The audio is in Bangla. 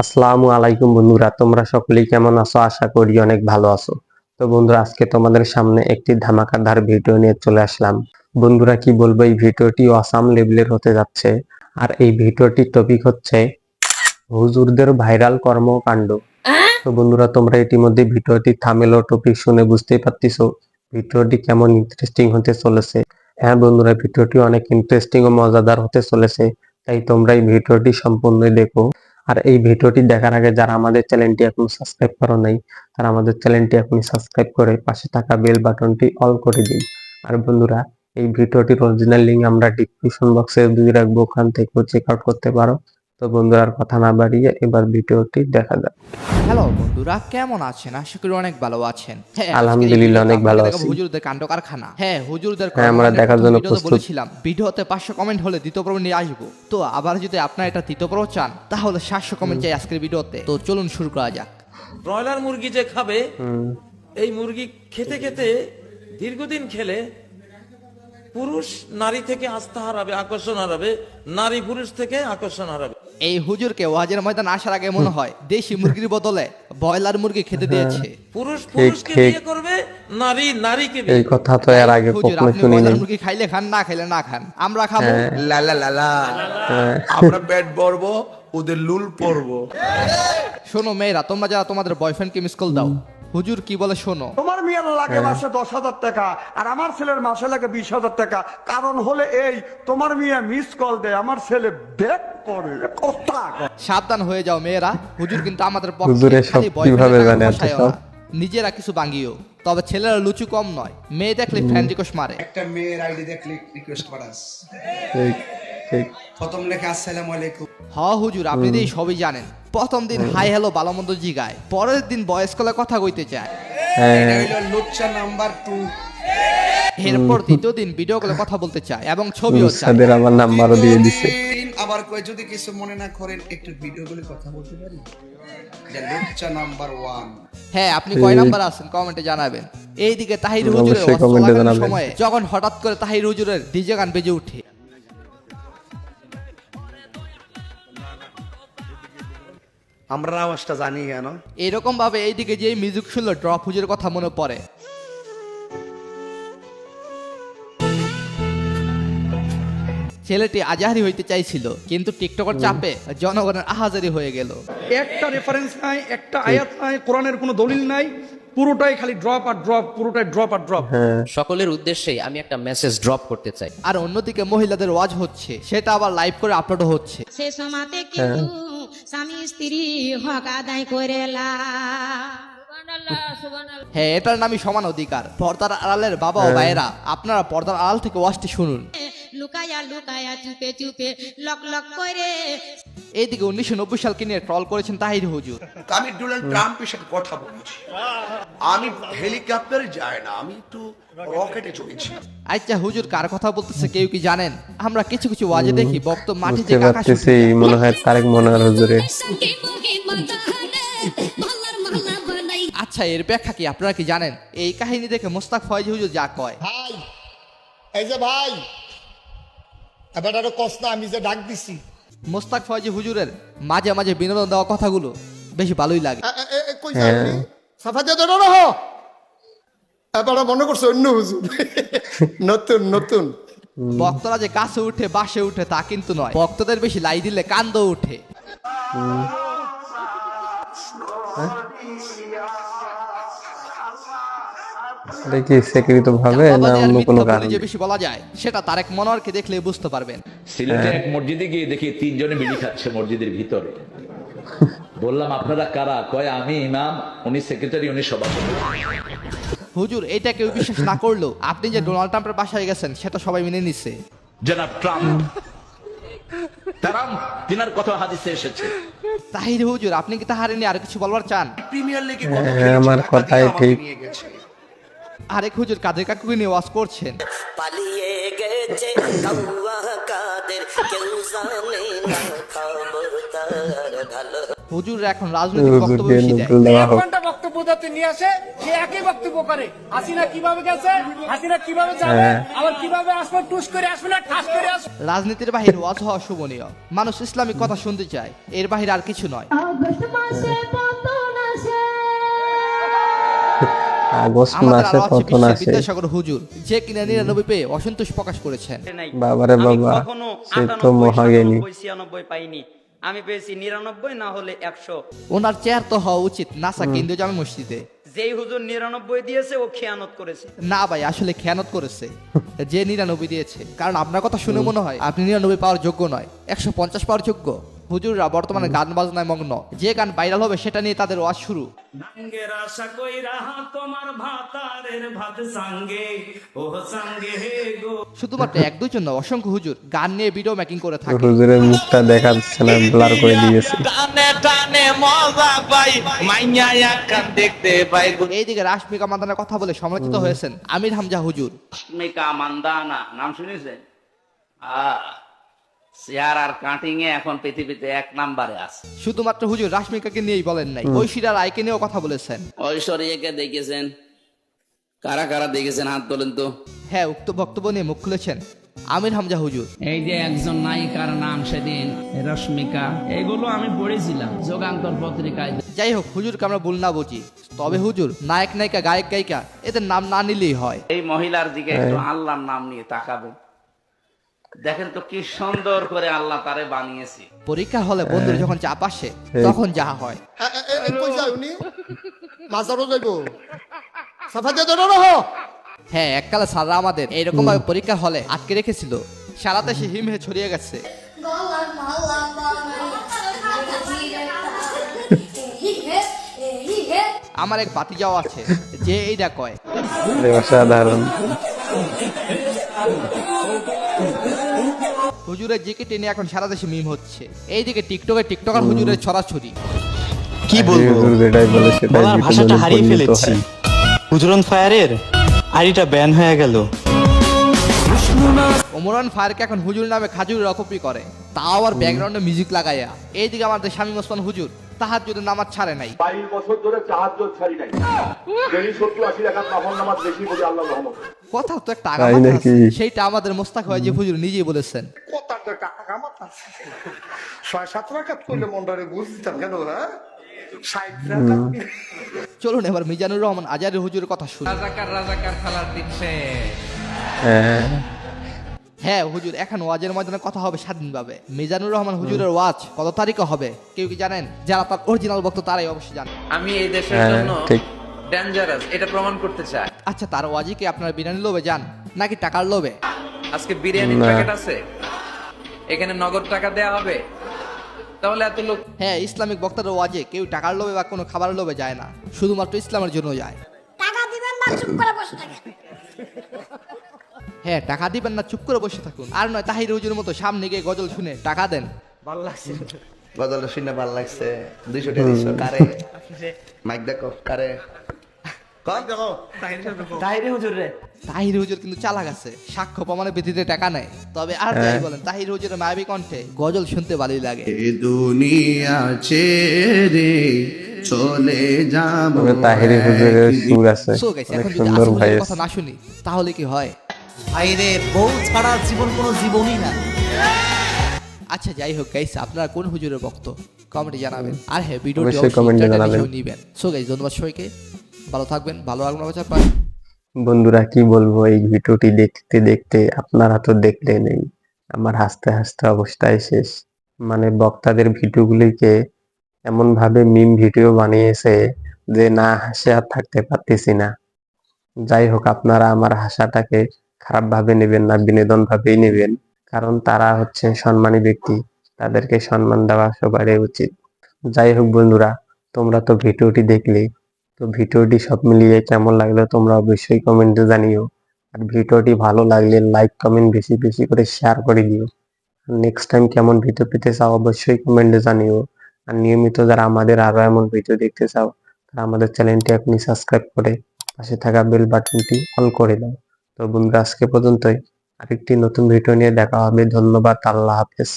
আসসালামু আলাইকুম বন্ধুরা, তোমরা সকলেই কেমন আছো? আশা করি অনেক ভালো আছো। তো বন্ধুরা, আজকে তোমাদের সামনে একটি ধামাকাদার ভিডিও নিয়ে চলে আসলাম। বন্ধুরা, কি বলব, এই ভিডিওটি আসাম লেভেলের হতে যাচ্ছে। আর এই ভিডিওটির টপিক হচ্ছে হুজুরদের ভাইরাল কর্মকাণ্ড। তো বন্ধুরা, তোমরা ইতিমধ্যে ভিডিওটি থামেল টপিক শুনে বুঝতেই পারতেছো ভিডিওটি কেমন ইন্টারেস্টিং হতে চলেছে। হ্যাঁ বন্ধুরা, ভিডিওটি অনেক ইন্টারেস্টিং ও মজাদার হতে চলেছে। তাই তোমরা এই ভিডিওটি সম্পূর্ণ দেখো। আর এই ভিডিওটি দেখার আগে যারা আমাদের চ্যানেলটি এখনও সাবস্ক্রাইব করো নাই, তারা আমাদের চ্যানেলটি এখনই সাবস্ক্রাইব করে পাশে থাকা বেল বাটনটি অল করে দিন। আর বন্ধুরা, এই ভিডিওটির অরিজিনাল লিংক আমরা ডিসক্রিপশন বক্সে দিয়ে রাখব, ওখান থেকেও চেক আউট করতে পারো। তো বন্ধুরা আর কথা না বাড়িয়ে এবার ভিডিওটি দেখা যাক। হ্যালো বন্ধুরা কেমন আছেন? আশা করি অনেক ভালো আছেন। হ্যাঁ, আলহামদুলিল্লাহ, অনেক ভালো আছি। হুজুরদের কাণ্ড কারখানা হ্যাঁ হুজুরদের হ্যাঁ, আমরা দেখার জন্য প্রস্তুত। বলেছিলাম ভিডিওতে পাঁচশো কমেন্ট হলে দ্বিতীয় পর্ব নিয়ে আসব। তো আবার যদি আপনারা এটা তৃতীয় পর্ব চান তাহলে সাতশো কমেন্ট চাই আজকের ভিডিওতে। তো চলুন শুরু করা যাক। ব্রয়লার মুরগি যে খাবে এই মুরগি খেতে খেতে দীর্ঘদিন খেলে পুরুষ নারী থেকে আস্থা হারাবে আকর্ষণ হারাবে নারী পুরুষ থেকে আকর্ষণ হারাবে। এই হুজুরকে ওয়াজের ময়দান আসার আগে মনে হয় দেশি মুরগির বদলে ব্রয়লার মুরগি খেতে দিয়েছে। পুরুষ পুরুষকে বিয়ে করবে নারী নারীকে এই কথা তো এর আগে কখনো শুনি নাই মুরগি খাইলে খান না খাইলে না খান আমরা খাব। হ্যাঁ, লা লা লা লা। হ্যাঁ, আমরা ব্যাট পরবো ওদের লুল পরবো। শোনো মেয়েরা তোমরা যারা তোমাদের বয়ফ্রেন্ডকে মিস কল দাও হুজুর কি বলে শোনো। তোমার মেয়ের লাগে হ্যাঁ। মাসে দশ হাজার টাকা আর আমার ছেলের মাসে লাগে বিশ হাজার টাকা। কারণ হলে এই তোমার মেয়ে মিস কল দেয় আমার ছেলে ব্যাক করে। কথা সাবধান হয়ে যাও মেয়েরা। হুজুর কিন্তু আমাদের পক্ষে খালি কীভাবে জানে নিজেরা কিছু বাঙ্গিও তবে ছেলেরা লুচু কম নয়। মেয়ে দেখলে ফ্যান রিকোয়েস্ট মারে। একটা মেয়ের আইডি দেখলে রিকোয়েস্ট করাস ঠিক ঠিক। প্রথম লেখা আসসালামু আলাইকুম। হ হুজুর আপনি তো সবই জানেন। প্রথম দিন হাই হ্যালো ভালো মন্দ জিগায় পরের দিন বয়স কলে কথা কইতে চায়। হ্যাঁ। লুচ্চা নাম্বার টু। এরপর দ্বিতীয় দিন ভিডিও কলে কথা বলতে চায় এবং ছবিও চায়। আমার নাম্বারও দিয়ে দিছে। আবার কই যদি কিছু মনে না করেন একটু ভিডিও বলে কথা বলতে পারি? লুচ্চা নাম্বার ওয়ান। হ্যাঁ আপনি কয় নাম্বার আছেন? কমেন্টে জানাবেন। এইদিকে তাহির হুজুরের। সময়ে যখন হঠাৎ করে তাহির হুজুরের ডিজে গান বেজে উঠে আমরা আওয়াজটা জানি কেন। এরকম ভাবে এইদিকে যে মিউজিক শুনলো ড্রপ হুজুর কথা মনে পড়ে। ছেলেটি আজাহারি হইতে চাইছিল কিন্তু টিকটকের চাপে জনগণের আহাজারি হয়ে গেল। একটা রেফারেন্স নাই একটা আয়াত নাই কোরআনের কোনো দলিল নাই পুরোটাই খালি ড্রপ আর ড্রপ পুরোটাই ড্রপ আর ড্রপ সকলের উদ্দেশ্যেই আমি একটা মেসেজ ড্রপ করতে চাই। আর অন্যদিকে মহিলাদের ওয়াজ হচ্ছে সেটা আবার লাইভ করে আপলোড হচ্ছে। সে সমাতে কিন্তু স্বামী স্ত্রী হক আদায় করে লা হ্যাঁ এটার নামই সমান অধিকার। পর্দার আড়ালের বাবা ও ভাইয়েরা আপনারা পর্দার আড়াল থেকে ওয়াজটি শুনুন। লুকায়া লুকায়া চুপে চুপে লক লক করে। এইদিকে উনিশশো নব্বই সালকে নিয়ে ট্রল করেছেন তাহির হুজুর। আমি ডোনাল্ড ট্রাম্পের সাথে কথা বলেছি। আমি হেলিকপ্টারে যাই না আমি একটু রকেটে চলেছি আচ্ছা হুজুর কার কথা বলতেছে কেউ কি জানেন? আমরা কিছু কিছু ওয়াজে দেখি বক্ত যায়। মনে হয় তারেক মনোয়ার হুজুরের আচ্ছা এর ব্যাখ্যা কি আপনারা কি জানেন? এই কাহিনী দেখে মোস্তাক ফয়েজ হুজুর যা কয়। ভাই এই যে ভাই এবার আরও কষ্ট আমি যে ডাক দিছি। মোস্তাক ফয়েজ হুজুরের মাঝে মাঝে বিনোদন দেওয়া কথাগুলো বেশ ভালোই লাগে। কই সাফা দিয়ে ধরো রহ এবার মনে করছ অন্য হুজুর। নতুন নতুন। বক্তরা যে গাছে উঠে বাসে উঠে তা কিন্তু নয়। ভক্তদের বেশি লাই দিলে কান্দ উঠে। এটা কি স্বীকৃত ভাবে না অন্য কোনো কারণ? বলে যে বেশি বলা যায় সেটা তারেক মনোয়ারকে দেখলে বুঝতে পারবেন। সিলেটে এক মসজিদে গিয়ে দেখি তিনজনে বিড়ি খাচ্ছে মসজিদের ভিতরে। বললাম আপনারা কারা? কয় আমি ইমাম উনি সেক্রেটারি উনি সভাপতি। হুজুর এটা কেউ বিশ্বাস না করলেও আপনি যে ডোনাল্ড ট্রাম্পের বাসায় গেছেন সেটা সবাই মেনে নিচ্ছে জনাব ট্রাম্প ট্রাম্প তিনার কথা হাদিসে এসেছে। তাহির হুজুর আপনি কি তাহারে নিয়ে আর কিছু বলবার চান? প্রিমিয়ার লিগে আমার কথাই ঠিক। আরেক হুজুর কাদের কাকুকে নিয়ে ওয়াজ করছেন? পালিয়ে গেছে কাউয়া কাদের কেউ জানে না খবর ভালো। হুজুর এখন রাজনৈতিক বক্তব্য বেশি দেয়। ঘণ্টা বক্তব্য যাতে নিয়ে আসে সে একই বক্তব্য করে। হাসিনা কীভাবে গেছে? হাসিনা কীভাবে যাবে? হ্যাঁ। আবার কীভাবে আসবে? টুস করে আসবে না? ঠাস করে আসবে? রাজনীতির বাহির ওয়াজ হওয়া শুভনীয়। মানুষ ইসলামিক কথা শুনতে চায় এর বাহিরে আর কিছু নয়। আগস্ট মাসে আরও আছে কত না বিশ্বের আসে। বিদ্যাসাগর হুজুর যে কিনা নিরানব্বই পেয়ে অসন্তোষ প্রকাশ করেছেন। বাবারে বাবা সে তো মহাজ্ঞানী। ছিয়ানব্বই পাইনি। আমি পেয়েছি নিরানব্বই না হলে একশো। ওনার চেয়ার তো হওয়া উচিত নাসা কেন্দ্রীয় জামে মসজিদে। যেই হুজুর নিরানব্বই দিয়েছে ও খেয়ানত করেছে। না ভাই আসলে খেয়ানত করেছে। যে নিরানব্বই দিয়েছে। কারণ আপনার কথা শুনে মনে হয় আপনি নিরানব্বই পাওয়ার যোগ্য নয় একশো পঞ্চাশ পাওয়ার যোগ্য। হুজুররা বর্তমানে গান বাজনায় মগ্ন। যে গান ভাইরাল হবে সেটা নিয়ে তাদের ওয়াজ শুরু। নাঙ্গের আশা কইরা তোমার ভাতারের ভাত সাঙ্গে। ও সাঙ্গে গো। শুধুমাত্র এক দুজন অসংখ্য হুজুর গান নিয়ে ভিডিও মেকিং করে থাকে। হুজুরের মুখটা দেখা যাচ্ছে না ব্লার করে দিয়েছে। টানে টানে মজা পাই মাইয়া একান দেখতে পাই। এইদিকে রাশমিকা মাদানের কথা বলে সমালোচিত হয়েছেন। আমির হামজা হুজুর। মেকা মান্দানা নাম শুনেছেন? চেয়ার আর কাটিং এ এখন পৃথিবীতে এক নাম্বারে আছে। শুধুমাত্র হুজুর রাশমিকাকে নিয়েই বলেন নাই রায়কে নিয়েও কথা বলেছেন। ঐশ্বরিয়াকে দেখেছেন? কারা কারা দেখেছেন? হাত তোলেন তো। হ্যাঁ উক্ত বক্তব্য নিয়ে মুখ খুলেছেন আমির হামজা হুজুর। এই যে একজন নায়িকার নাম সেদিন রশ্মিকা এগুলো আমি পড়েছিলাম যোগান্তর পত্রিকায়। যাই হোক হুজুরকে আমরা ভুল না বুঝি। তবে হুজুর নায়ক নায়িকা গায়ক গায়িকা এদের নাম না নিলেই হয়। এই মহিলার দিকে একটু আল্লাহর নাম নিয়ে তাকাবেন। দেখেন তো কি সুন্দর করে আল্লাহ তারে বানিয়েছে। পরীক্ষা হলে বন্ধুর যখন চাপ আসে তখন যাহা হয়। কই যায় উনি? মাজারও যাইব। সাফা দিয়ে ধরো রহ। হ্যাঁ এককালে স্যাররা আমাদের এইরকম ভাবে পরীক্ষার হলে আটকে রেখেছিল। সারাতে সে হিমহে ছড়িয়ে গেছে। আমার এক বাতি যাওয়া আছে যে এইটা কয়। অসাধারণ। হুজুরের জিকে টেনে এখন সারা দেশে মিম হচ্ছে। এইদিকে টিকটকে টিকটকার হুজুরের ছড়াছড়ি। কি বলব? হুজুর যেটাই বলে সেটাই বলার ভাষাটা হারিয়ে ফেলেছি। হুজুরন ফায়ারের আইডিটা ব্যান হয়ে গেল। ওমরান ফায়ারকে এখন হুজুর নামে খাজুর রকপি করে। তাও আর ব্যাকগ্রাউন্ডে মিউজিক লাগাইয়া এইদিকে আমাদের স্বামী ওসমান হুজুর তাহার যদি নামাজ ছাড়ে নাই। বাইশ বছর ধরে চাহাজ ছাড়ি নাই। সত্তর আশি টাকা নামাজ বেশি বলি আল্লাহ রহমত কথা তো একটা আগামাথা আছে। সেইটা আমাদের মোস্তাক হয় যে হুজুর নিজেই বলেছেন। কথাটা টাকা কামাত আছে। ছয় সাত টাকা করলে মনটারে বুঝতাম কেন হ্যাঁ? চলুন এবার মিজানুর রহমান আজারি হুজুরের কথা শুনি। রাজাকার রাজাকার খেলার দিন হ্যাঁ। হ্যাঁ হুজুর এখন ওয়াজের ময়দানে কথা হবে স্বাধীনভাবে মিজানুর রহমান হুজুরের ওয়াজ কত তারিখে হবে? কেউ কি জানেন? যারা তার অরিজিনাল বক্ত তারাই অবশ্যই জানেন আমি এই দেশের হ্যাঁ জন্য ঠিক। ডেঞ্জারাস এটা প্রমাণ করতে চাই আচ্ছা তার ওয়াজি কি আপনার বিরিয়ানি লোভে যান নাকি টাকার লোভে? আজকে বিরিয়ানির প্যাকেট আছে। এখানে নগদ টাকা দেয়া হবে। তাহলে এত লোক হ্যাঁ ইসলামিক বক্তার ওয়াজে কেউ টাকার লোভে বা কোনো খাবারের লোভে যায় না। শুধুমাত্র ইসলামের জন্য যায়। টাকা দিবেন না চুপ করে বসে থাকেন। হ্যাঁ টাকা দিবেন না চুপ করে বসে থাকুন। আর নয় তাহির হুজুরের মতো সামনে গিয়ে গজল শুনে টাকা দেন। গজলটা শুনে ভালো লাগছে। দুইশো টাকা দিছো কারে? মাইক দেখো কারে? তাহির হুজুর কিন্তু চালাক আছে সাক্ষ্য প্রমাণের ভিত্তিতে টাকা নেয়। তবে আর যাই বলেন তাহির হুজুরের মায়াবী কণ্ঠে গজল শুনতে ভালোই লাগে। দুনিয়া ছেড়ে চলে যাব তবে হুজুরের সুর আছে সো গাইস অনেক এখন যদি সুন্দর কথা না শুনি তাহলে কি হয়? আইরে বউ ছাড়া জীবন কোনো জীবনই না। আচ্ছা যাই হোক গাইস আপনারা কোন হুজুরের ভক্ত? কমেন্টে জানাবেন। আর হ্যাঁ ভিডিওটি অবশ্যই। নিবেন। সো গাইস ধন্যবাদ সবাইকে। ভালো থাকবেন, ভালো লাগল পাই বন্ধুরা, কি বলব? এই ভিডিওটি দেখতে দেখতে আপনারা তো দেখলে নেই আমার হাসতে হাসতে অবস্থায় শেষ। মানে বক্তাদের ভিডিওগুলিকে এমন ভাবে মিম ভিডিও বানিয়েছে যে না হাসে আর থাকতে পারতেছি না। যাই হোক, আপনারা আমার হাসাটাকে খারাপ ভাবে নেবেন না বিনোদন ভাবেই নেবেন। কারণ তারা হচ্ছে সম্মানী ব্যক্তি, তাদেরকে সম্মান দেওয়া সবারই উচিত। যাই হোক বন্ধুরা, তোমরা তো ভিডিওটি দেখলে তো ভিডিওটি সব মিলিয়ে কেমন লাগল তোমরা অবশ্যই কমেন্টে জানিও। আর ভিডিওটি ভালো লাগলে লাইক কমেন্ট বেশি বেশি করে শেয়ার করে দিও। নেক্সট টাইম কেমন ভিডিও পেতে চাও অবশ্যই কমেন্টে জানিও। আর নিয়মিত যারা আমাদের আরও এমন ভিডিও দেখতে চাও, তারা আমাদের চ্যানেলটি আপনি সাবস্ক্রাইব করে পাশে থাকা বেল বাটনটি অল করে দাও। তো বন্ধুরা, আজকে পর্যন্তই। আরেকটি নতুন ভিডিও নিয়ে দেখা হবে। ধন্যবাদ। আল্লাহ হাফেজ।